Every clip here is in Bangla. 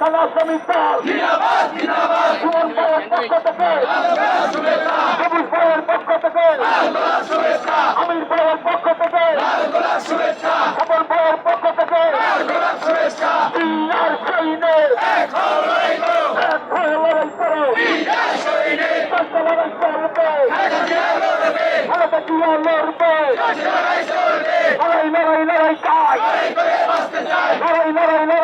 থানা শ্রমিক দল। সুমন ভাইয়ের পক্ষ থেকে। সবুজ ভাইয়ের পক্ষ থেকে। আমির ভাইয়ের পক্ষ থেকে। সবল ভাইয়ের পক্ষ থেকে। আর সৈনে এক হয়ে লড়াই করো। লড়াই করবে। ভারতে কি আর লড়বে লড়াই লড়াই লড়াই চাই। লড়াই লড়াই লড়াই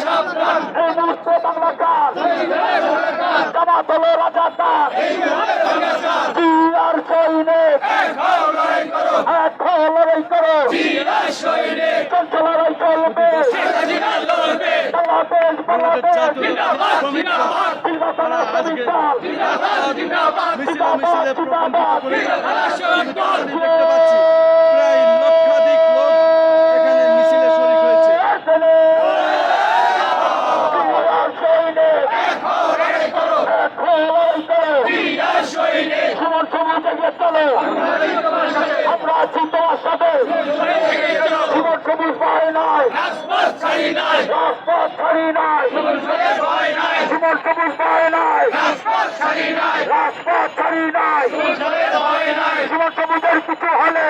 এই মুহূর্তে বাংলাকার জামাত হলো রাজাকার আর সৈনিক এক হয়ে লড়াই করো চলছে লড়াই চলবে বাংলাদেশ বাংলাদেশ নাই। রাজপথ ছাড়ি নাই। রাজপথ ছাড়ি নাই সুমন ভয় নাই সুমন সবুজ ভয় নাই। রাজপথ ছাড়ি নাই। রাজপথ ছাড়ি নাই। সুমন ভয় নাই। সুমন সবুজের কিছু হলে